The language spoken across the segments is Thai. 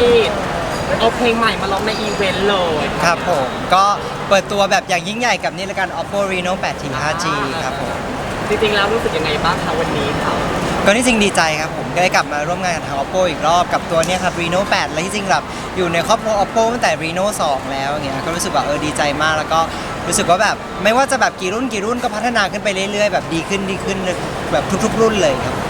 กิจเอาเพลงใหม่มาร้องในอีเวนต์เลยครับผมก็เปิดตัวแบบอย่างยิ่งใหญ่กับนี่ละกัน Oppo Reno 8T 5G ครับผมจริงๆแล้วรู้สึกยังไงบ้างคะวันนี้ค่ะก็ที่จริงดีใจครับผมก็ได้กลับมาร่วมงานกับทาง Oppo อีกรอบกับตัวเนี้ยครับ Reno 8 และที่จริงแบบอยู่ในครอบครัว Oppo ตั้งแต่ Reno 2 แล้วอย่างเงี้ยก็รู้สึกว่าเออดีใจมากแล้วก็รู้สึกว่าแบบไม่ว่าจะแบบกี่รุ่นกี่รุ่นก็พัฒนาขึ้นไปเรื่อยๆ แบบดีขึ้นดีขึ้นแบบทุกๆ รุ่นเลยครับค่ะมัน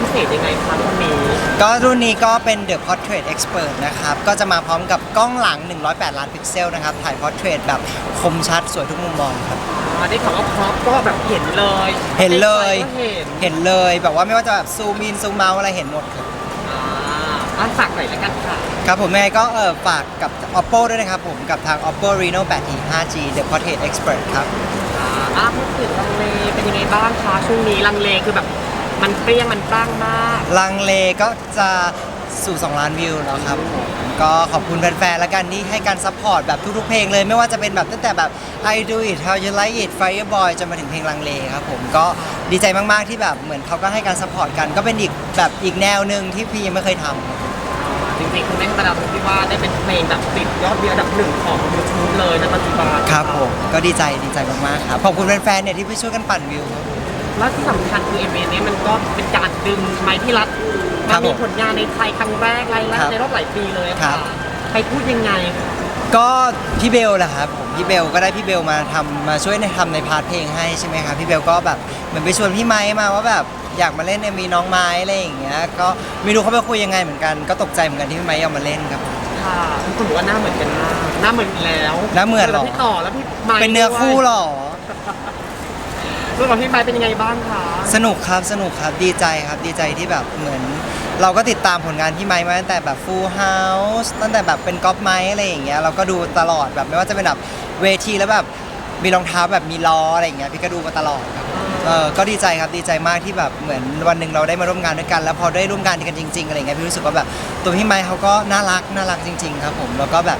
พิเศษยังไงคะวันนี้ก็รุ่นนี้ก็เป็น The Portrait Expert นะครับ ก็จะมาพร้อมกับกล้องหลัง 108 ล้านพิกเซลนะครับ ถ่าย Portrait แบบคมชัดสวยทุกมุมมองครับ อ่าได้ข่าวว่าพร็อพก็แบบเห็นเลยเห็นเลยก็เห็นเห็นเลยแบบว่าไม่ว่าจะแบบซูมอินซูมเมาส์อะไรเห็นหมดครับ อ่าอะฝากหน่อยละกันค่ะ ครับผมยังไงก็เออฝากกับ Oppo ด้วยนะครับผมกับทาง Oppo Reno 8T 5G The Portrait Expert ครับ อ่าอะพูดถึงลังเลเป็นยังไงบ้างคะช่วงนี้ลังเลคือแบบ มันเปรี้ยงมันปร้างมาก ลังเลก็จะสู่ 2 ล้านวิวแล้วครับผมก็ขอบคุณแฟนๆ แล้วกันที่ให้การซัพพอร์ตแบบทุกๆ เพลงเลย ไม่ว่าจะเป็นแบบตั้งแต่แบบ I Do It How You Like It Fireboy จนมาถึงเพลงลังเลครับผมก็ดีใจมากๆที่แบบเหมือนเขาก็ให้การซัพพอร์ตกัน ก็เป็นอีกแบบอีกแนวหนึ่งที่พี่ยังไม่เคยทำ จริงๆคุณแม่ธรรมดาตรงที่ว่าได้เป็นเพลงแบบติดยอดวิวอันดับหนึ่งของ YouTube เลยในปัจจุบัน ครับผมก็ดีใจดีใจมากๆครับขอบคุณแฟนๆเนี่ยที่ไปช่วยกันปั่นวิวครับ แล้วที่สำคัญคือเอ็มวีนี้มันก็เป็นการดึงไม้ที่รัฐครัมาบมีผมผลงานในไทยครั้งแรกรายแรครักบในรอบหลายปีเลยครัค่ะบใครพูดยังไงคะก็พี่เบลแหละครับผมพี่เบลก็ได้พี่เบลมาทำมาช่วยในทำในพาร์ทเพลงให้ใช่ไหมครับพี่เบลก็แบบเหมือนไปชวนพี่ไม้มาว่าแบบอยากมาเล่นเอ็มวีน้องไม้อะไรอย่างเงี้ยก็ไม่รู้เขาไปคุยยังไงเหมือนกันก็ตกใจเหมือนกันที่พี่ไม้ยอมมาเล่นครับผมค่ะทุกคนบอกว่าหน้าเหมือนกันมากหน้าเหมือนอีกแล้วหน้าเหมือนเหรอ แล้วพี่ต่อแล้วพี่ไม้เป็นเนื้อคู่เหรอ เรื่องของพี่ไม้เป็นยังไงบ้างคะสนุกครับสนุกครับดีใจครับดีใจที่แบบเหมือน เราก็ติดตามผลงานพี่ไม้มาตั้งแต่แบบ Full House ตั้งแต่แบบเป็นก๊อปไม้อะไรอย่างเงี้ยเราก็ดูตลอดแบบไม่ว่าจะเป็นแบบเวทีแล้วแบบมีรองเท้าแบบมีล้ออะไรอย่างเงี้ยพี่ก็ดูมาตลอดครับเออก็ดีใจครับดีใจมากที่แบบเหมือนวันหนึ่งเราได้มาร่วมงานด้วยกัน แล้วพอได้ร่วมงานกันจริง ๆอะไรเงี้ยพี่รู้สึกว่าแบบตัวพี่ไม้เขาก็น่ารักน่ารักจริง ๆ ครับ ผมแล้วก็แบบ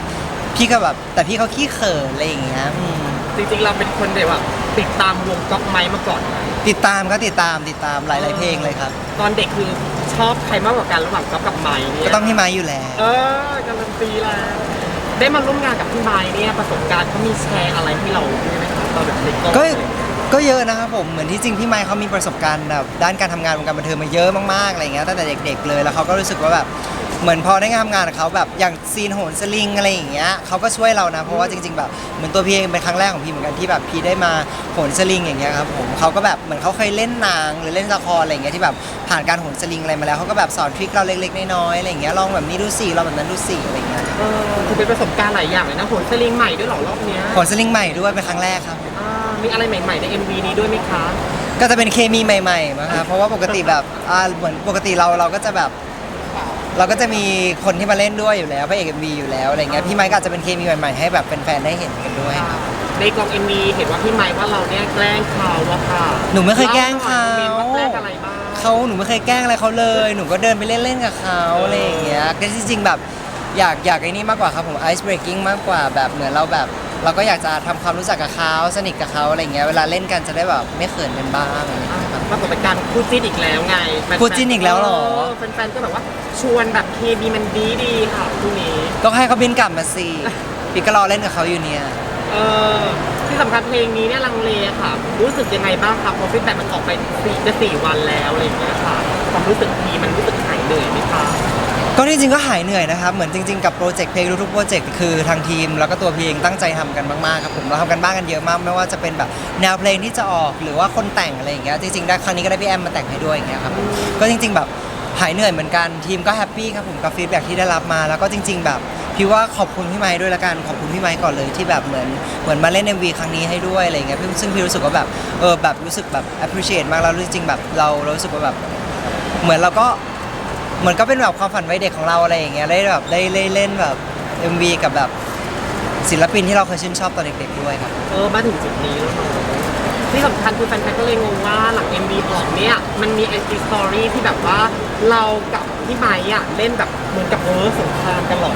พี่ก็แบบแต่พี่เขาขี้เขินอะไรอย่างเงี้ยอืมจริงๆเราเป็นคนแบบว่า ติดตามวงก๊อกไม้มาก่อนไหมติดตามก็ติดตามติดตามหลาย ๆ เพลงเลยครับ ตอนเด็กคือชอบใครมากกว่ากันระหว่างก๊อฟกับไม้เนี่ยก็ต้องพี่ไม้อยู่แล้วเออการันตีแล้วได้มาร่วมงานกับพี่ไม้เนี่ยประสบการณ์เขามีแชร์อะไรให้เราด้วยไหมคะตอนแบบเด็กก็ก็เยอะนะครับผมเหมือนที่จริงพี่ไมค์เขามีประสบการณ์แบบด้านการทำงานวงการบันเทิงมาเยอะมากๆอะไรเงี้ยตั้งแต่เด็ก ๆ เลยแล้วเขาก็รู้สึกว่าแบบ เหมือนพอได้ทำงานกับเขาแบบอย่างซีนโหนสลิงอะไรอย่างเงี้ยเขาก็ช่วยเรานะ เพราะว่าจริง ๆ แบบเหมือนตัวพี่เองเป็นครั้งแรกของพี่เหมือนกันที่แบบพี่ได้มาโหนสลิงอย่างเงี้ยครับผมเขาก็แบบเหมือนเขาเคยเล่นหนังหรือเล่นละครอะไรอย่างเงี้ยที่แบบผ่านการโหนสลิงอะไรมาแล้วเขาก็แบบสอนทริคเราเล็กๆน้อยๆอะไรอย่างเงี้ยลองแบบนี้ดูสิลองแบบนั้นดูสิอะไรอย่างเงี้ยเออคือเป็นประสบการณ์หลายอย่างเลยนะโหนสลิงใหม่ด้วยเหรอรอบเนี้ยโหนสลิงใหม่ด้วยเป็นครั้งแรกครับ อ่ามีอะไรใหม่ ๆ ใน MV นี้ด้วยไหมคะ ก็จะเป็นเคมีใหม่ๆมั้งครับเพราะว่าปกติแบบอ่าเหมือนปกติเราเราก็จะแบบ เราก็จะมีคนที่มาเล่นด้วยอยู่แล้วพระเอกมีอยู่แล้วอะไรเงี้ยพี่ไมค์ก็อาจจะเป็นเคมีใหม่ๆให้แบบแฟนๆได้เห็นกันด้วยในกล่อง MV เห็นว่าพี่ไม้ว่าเราเนี่ยแกล้งเขาอะค่ะหนูไม่เคยแกล้งเขาล่หน่อยว่าแกล้งอะไรบ้างเขาหนูไม่เคยแกล้งอะไรเขาเลย หนูก็เดินไปเล่นๆกับเขาอะไรอย่างเงี้ยก็จริงๆแบบอยากอยากไอ้นี่มากกว่าครับผม ice breaking มากกว่าแบบเหมือนเราแบบ เราก็อยากจะทำความรู้จักกับเขาสนิทกับเขาอะไรเงี้ยเวลาเล่นกันจะได้แบบไม่เขินกันบ้างอะไรเงี้ยครับ ปรากฏเป็นการคู่จิ้นอีกแล้วไงแฟๆคู่จิ้นอีกแล้วเหรอแฟนๆก็แบบว่าชวนแบบเคมีมันดีดีๆค่ะคู่นี้ก็ให้เขาบินกลับมาสิพี่ก็รอเล่นกับเขาอยู่เนี่ย เออที่สำคัญเพลงนี้เนี่ยลังเลค่ะ รู้สึกยังไงบ้างครับพอฟีดแบ็มันออกไปสี่จะสี่วันแล้วอะไรอย่างเงี้ยค่ะความรู้สึกดีมันรู้สึกหายเหนื่อยไหมคะ ก็จริงๆก็หายเหนื่อยนะครับ เหมือนจริงๆกับโปรเจกต์เพลงทุกๆโปรเจกต์คือทางทีม แล้วก็ตัวเพลงตั้งใจทำกันมากๆครับผมเราทำกันบ้างกันเยอะมากไม่ว่าจะเป็นแบบแนวเพลงที่จะออกหรือว่าคนแต่งอะไรอย่างเงี้ยจริงๆได้ครั้งนี้ก็ได้พี่แอมมาแต่งให้ด้วยอย่างเงี้ยครับก็จริง ๆ แบบหายเหนื่อยเหมือนกันทีมก็แฮปปี้ครับผมกับฟีดแบ็กที่ได้รับมา แล้วก็จริง ๆ แบบพี่ว่าขอบคุณพี่ไม้ด้วยละกันขอบคุณพี่ไม้ก่อนเลยที่แบบเหมือนเหมือนมาเล่น MV ครั้งนี้ให้ด้วยอะไรอย่างเงี้ยซึ่งพี่รู้สึกว่าแบบเออแบบรู้สึกแบบ appreciate มากแล้วจริงๆแบบเรารู้สึกว่าแบบเหมือนเราก็ เหมือนก็เป็นแบบความฝันวัยเด็กของเราอะไรอย่างเงี้ยได้แบบได้ได้เล่นแบบ MV กับแบบศิลปินที่เราเคยชื่นชอบตอนเด็กๆด้วยครับ เออมาถึงจุดนี้แล้วเนอะที่สำคัญคือแฟนๆก็เลยงงว่าหลัง MV ออกเนี่ย มันมีไอจีสตอรี่ที่แบบว่าเรากับพี่ไม้อะเล่นแบบเหมือนกับเออสงครามกันเหรอ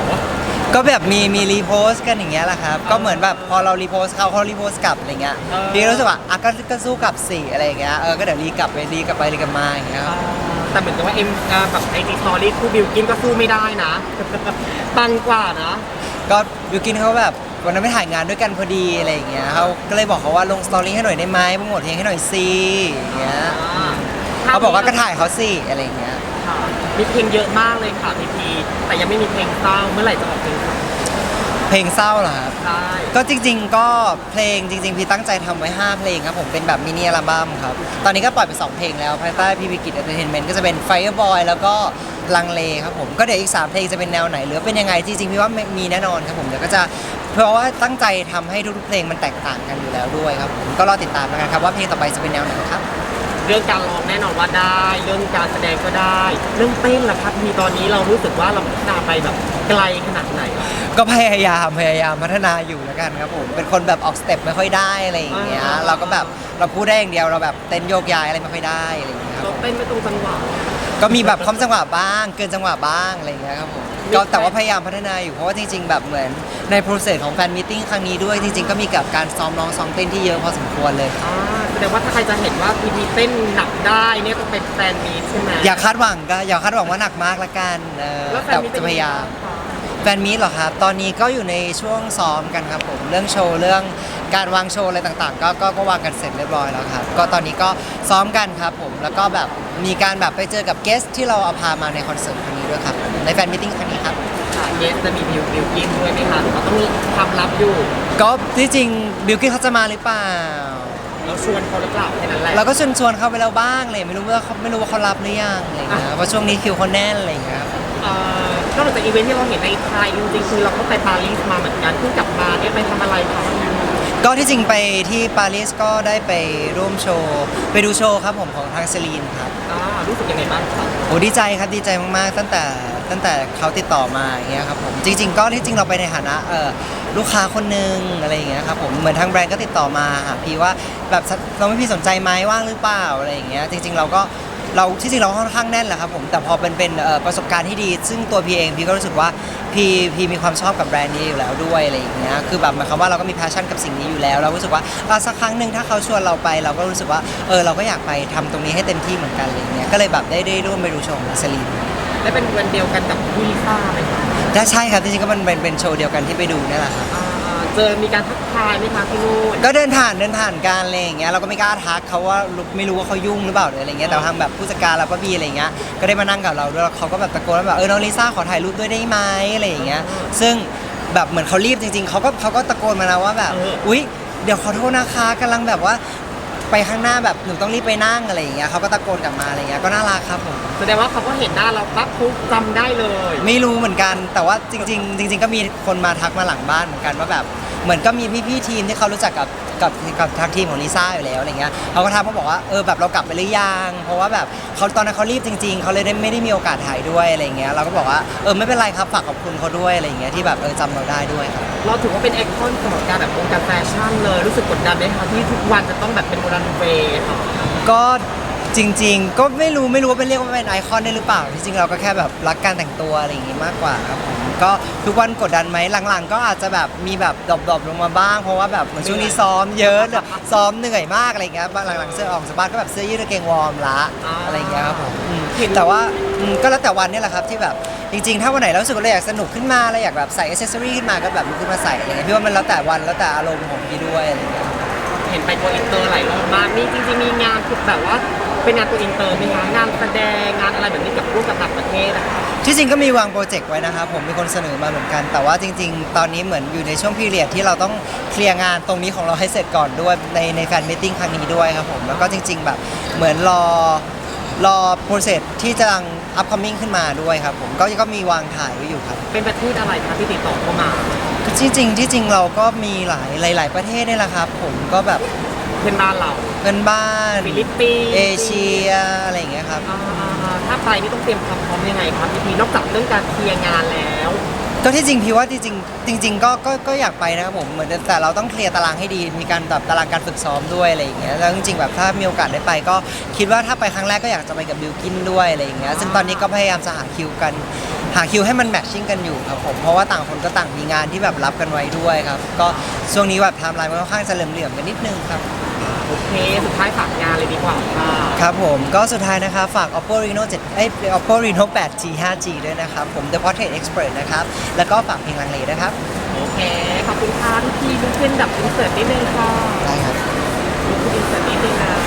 ก็แบบมีมีรีโพสต์กันอย่างเงี้ยแหละครับ ก็เหมือนแบบพอเรารีโพสต์เขาเขารีโพสต์กลับอะไรเงี้ยเออพี่ก็รู้สึกว่าอะก็ก็สู้กลับสี่อะไรอย่างเงี้ยเออก็เดี๋ยวรีกลับไปรีกลับไปรีกลับมาอย่างเงี้ยครับอ แต่เหมือนกับว่าเอ็มเอ่อแบบไอจีสตอรี่คู่บิวกินก็สู้ไม่ได้นะ ปังกว่านะก็บิวกินเขาแบบวันนั้นไปถ่ายงานด้วยกันพอดีอะไรอย่างเงี้ยเขาก็เลยบอกเขาว่าลงสตอรี่ให้หน่อยได้ไหมโปรโมทเพลงให้หน่อยสิอย่างเงี้ยอ่าเขาบอกว่าก็ถ่ายเขาสิอะไรอย่างเงี้ย ค่ะมีเพลงเยอะมากเลยค่ะพีพีแต่ยังไม่มีเพลงเศร้าเมื่อไหร่จะออกเพลงเศร้า เพลงเศร้าเหรอครับ ใช่ก็จริง ๆ ก็เพลงจริง ๆ พี่ตั้งใจทำไว้ 5 เพลงครับผมเป็นแบบมินิอัลบั้มครับ ตอนนี้ก็ปล่อยไป 2 เพลงแล้วภายใต้พี่วิกิตเอนเตอร์เทนเมนต์ก็จะเป็น Fireboy แล้วก็ลังเลครับผม ก็เดี๋ยวอีก 3 เพลงจะเป็นแนวไหน หรือเป็นยังไงจริงๆพี่ว่ามีแน่นอนครับผมเดี๋ยวก็จะเพราะว่าตั้งใจทำให้ทุกๆเพลงมันแตกต่างกันอยู่แล้วด้วยครับผมก็รอติดตามแล้วกันครับว่าเพลงต่อไปจะเป็นแนวไหนครับ เรื่องการร้องแน่นอนว่าได้ เรื่องการแสดงก็ได้ เรื่องเต้นล่ะครับ มีตอนนี้เรารู้สึกว่าเราพัฒนาไปแบบไกลขนาดไหน ก็พยายามพยายามพัฒนาอยู่แล้วกันครับผม เป็นคนแบบออกสเต็ปไม่ค่อยได้อะไรอย่างเงี้ยอ่าเราก็แบบเราพูดได้อย่างเดียวเราแบบเต้นโยกย้ายอะไรไม่ค่อยได้อะไรอย่างเงี้ยครับเราผมเต้นไม่ตรงจังหวะก็มีแบบคอมจังหวะบ้าง เกินจังหวะบ้างอะไรอย่างเงี้ยครับผมก็แต่ว่าพยายามพัฒนาอยู่เพราะว่าจริง ๆ แบบเหมือนในโปรเซสของแฟนมิทติ้งครั้งนี้ด้วยจริง ๆ ก็มีกับการซ้อมร้องซ้อมเต้นที่เยอะพอสมควรเลย อ่าแสดงว่าถ้าใครจะเห็นว่าพีพีเต้นหนักได้เนี่ยต้องเป็นแฟนมีตใช่ไหมอย่าคาดหวังก็อย่าคาดหวังว่าหนักมากละกันเออแล้วแฟแต่นมีตจะพยายาม เป็นงไงบ้งคะ แฟนมีตเหรอครับ ตอนนี้ก็อยู่ในช่วงซ้อมกันครับผม เรื่องโชว์ เรื่องการวางโชว์อะไรต่างๆ ก็ก็ก็วางกันเสร็จเรียบร้อยแล้วครับ ก็ตอนนี้ก็ซ้อมกันครับผม แล้วก็แบบมีการแบบไปเจอกับเกสที่เราเอาพามาในคอนเสิร์ตครั้งนี้ด้วยครับในแฟนมิทติ้งครั้งนี้ครับค่ะเยสจะมีบิวบิวกินด้วยไหมคะหรือว่าต้องมีความลับอยู่ ก็ที่จริงบิลกิ้นเขาจะมาหรือเปล่า เราชวนเขาหรือเปล่าแค่นั้นแหละ เราก็ชวนชวนๆเขาไปแล้วบ้างเลยไม่รู้ว่าเขาไม่รู้ว่าเขารับหรือยังอะไรอย่างเงี้ยเพราะช่วงนี้คิวเขาแน่นอะไรอย่างเงี้ยครับ เอ่อนอกจากอีเวนท์ที่เราเห็นในไทยจริงๆคือเราก็ไปปารีสมาเหมือนกันเพิ่งกลับมาเนี่ยไปทำอะไรคะก็ที่จริงไปที่ปารีสก็ได้ไปร่วมโชว์ ไปดูโชว์ครับผมของทางเซลีนครับ อ่ารู้สึกยังไงบ้างคะโอ้ดีใจครับดีใจมากๆ ตั้งแต่ตั้งแต่เขาติดต่อมาอย่างเงี้ยครับผมจริง ๆ ก็ที่จริงเราไปในฐานะเอ่อลูกค้าคนหนึ่งอะไรอย่างเงี้ยครับผมเหมือนทางแบรนด์ก็ติดต่อมาหาพี่ว่าแบบเราไม่พี่สนใจไหมว่างหรือเปล่าอะไรอย่างเงี้ยจริง ๆ เราก็ เราที่จริงเราค่อนข้างแน่นแหละครับผมแต่พอเป็นเป็นเอ่อประสบการณ์ที่ดี ซึ่งตัวพี่เองพี่ก็รู้สึกว่าพี่พี่มีความชอบกับแบรนด์นี้อยู่แล้วด้วยอะไรอย่างเงี้ยคือแบบหมายความว่าเราก็มี passion กับสิ่งนี้อยู่แล้ว เรารู้สึกว่าอะสักครั้งหนึ่งถ้าเขาชวนเราไป เราก็รู้สึกว่าเออเราก็อยากไปทำตรงนี้ให้เต็มที่เหมือนกันอะไรอย่างเงี้ยก็เลยแบบได้ได้ร่วมไปดูโชว์ของเซลีนได้เป็นวันเดียวกันกับพี่ลิซ่าไหมคะได้ใช่ครับจริงๆก็มันเป็นเป็นโชว์เดียวกันที่ไปดูนี่แหละครับอ่า เจอมีการทักทายไหมคะที่นู่น ก็เดินผ่านเดินผ่านกันอะไรอย่างเงี้ยเราก็ไม่กล้าทักเขาว่าไม่รู้ว่าเขายุ่งหรือเปล่าหรืออะไรเงี้ยแต่ว่าทางแบบผู้จัดการเราก็บีอะไรเงี้ยก็ได้มานั่งกับเราด้วยแล้วเขาก็แบบตะโกนว่าแบบเออน้องลิซ่าขอถ่ายรูปด้วยได้ไหมอะไรอย่างเงี้ยซึ่งแบบเหมือนเขารีบจริง ๆเขาก็เขาก็ตะโกนมานะว่าแบบอุ๊ยเดี๋ยวขอโทษนะคะกำลังแบบว่า ไปข้างหน้าแบบหนูต้องรีบไปนั่งอะไรอย่างเงี้ยเขาก็ตะโกนกลับมาอะไรเงี้ยก็น่ารักครับผมแสดงว่าเขาก็เห็นหน้าเราปั๊บปุ๊บจำได้เลย ไม่รู้เหมือนกันแต่ว่าจริง ๆ จริง ๆ ก็มีคนมาทักมาหลังบ้านเหมือนกันว่าแบบเหมือนก็มีพี่ๆทีมที่เขารู้จักกับ กับกับทางทีมของลิซ่าอยู่แล้วอะไรเงี้ยเขาก็ทักมาบอกว่าเออแบบเรากลับไปหรือยังเพราะว่าแบบเขาตอนนั้นเขารีบจริง ๆเขาเลยได้ไม่ได้มีโอกาสถ่ายด้วยอะไรเงี้ยเราก็บอกว่าเออไม่เป็นไรครับฝากขอบคุณเขาด้วยอะไรเงี้ยที่แบบเออจำเราได้ด้วยครับ เราถือว่าเป็นไอคอนสำหรับการแบบวงการแฟชั่นเลยรู้สึกกดดันไหมคะที่ทุกวันจะต้องแบบเป็นรันเวย์ค่ะก็ จริง ๆ ก็ไม่รู้ไม่รู้ว่าเป็นเรียกว่าเป็นไอคอนได้หรือเปล่าที่จริงเราก็แค่แบบรักการแต่งตัวอะไรอย่างงี้มากกว่าครับผมก็ทุกวันกดดันไหมหลังๆ ก็อาจจะแบบมีแบบดรอปๆลงมาบ้างเพราะว่าแบบเหมือนช่วงนี้ซ้อมเยอะเนี่ยซ้อมเหนื่อยมากอะไรอย่างเงี้ยบางหลังๆเสื้อออกจากบ้านก็แบบเสื้อยืดกางเกงวอร์มละอะไรอย่างเงี้ยครับผมอืมแต่ว่าอืมก็แล้วแต่วันเนี่ยแหละครับที่แบบจริงๆ ถ้าวันไหนเรารู้สึกว่าเราอยากสนุกขึ้นมาเราอยากแบบใส่อ c เซสซอรี่ขึ้นมาก็แบบลุกขึ้นมาใส่อะไรเงี้ยพี่ว่ามันแล้วแต่วันแล้วแต่อารมณ์ของพี่ด้วยอะไรอย่างเงี้ย เห็นไปตัวอินเตอร์หลายรอบมากมีจริงๆมีงานคือแบบว่า เป็นงานตัวอินเตอร์ไหมคะงานแสดงงานอะไรแบบนี้กับร่วมกับต่างประเทศอะคะที่จริงก็มีวางโปรเจกต์ไว้นะครับผมมีคนเสนอมาเหมือนกัน แต่ว่าจริง ๆ ตอนนี้เหมือนอยู่ในช่วงพีเรียดที่เราต้องเคลียร์งานตรงนี้ของเราให้เสร็จก่อนด้วยในในแฟนมิทติ้งครั้งนี้ด้วยครับผมแล้วก็จริง ๆ แบบเหมือนรอรอโปรเซสที่จะกำลัง upcoming ขึ้นมาด้วยครับผมก็ก็มีวางถ่ายไว้อยู่ครับ เป็นประเทศอะไรคะที่ติดต่อเข้ามาที่จริงที่จริงเราก็มีหลายหลาย ๆ ประเทศนี่แหละครับ ผมก็แบบเพื่อนบ้านเรา เพื่อนบ้าน ฟิลิปปินส์เอเชียอะไรอย่างเงี้ยครับ อ่าๆๆถ้าไปนี่ต้องเตรียมความพร้อมยังไงครับพี่พีนอกจากเรื่องการเคลียร์งานแล้วก็ที่จริงพี่ว่าจริงๆจริง ๆ ก็ก็ก็อยากไปนะครับผมเหมือนแต่เราต้องเคลียร์ตารางให้ดี มีการแบบตารางการฝึกซ้อมด้วยอะไรอย่างเงี้ยแล้วจริงๆแบบถ้ามีโอกาสได้ไป ก็คิดว่าถ้าไปครั้งแรกก็อยากจะไปกับบิวกินด้วยอะไรอย่างเงี้ยซึ่งตอนนี้ก็พยายามจะหาคิวกัน หาคิวให้มันแมทชิ่งกันอยู่ครับผมเพราะว่าต่างคนก็ต่างมีงานที่แบบรับกันไว้ด้วยครับก็ช่วงนี้แบบไทม์ไลน์มันค่อนข้างจะเหลื่อมๆกันนิดนึงครับ โอเค สุดท้ายฝากงานเลยดีกว่าค่ะ ครับผมก็สุดท้ายนะครับ ฝาก Oppo Reno 7เอ้ย Oppo Reno 8G 5G ด้วยนะครับ ผม The Portrait Expert นะครับ แล้วก็ฝากเพลงลังเลนะครับโอเค ขอบคุณค่ะทุกทีลุพื่อนดับอินเสิร์ตนิดนึงค่ะได้ครับลุกขึ้อินเสิร์ตนิดนึงนะ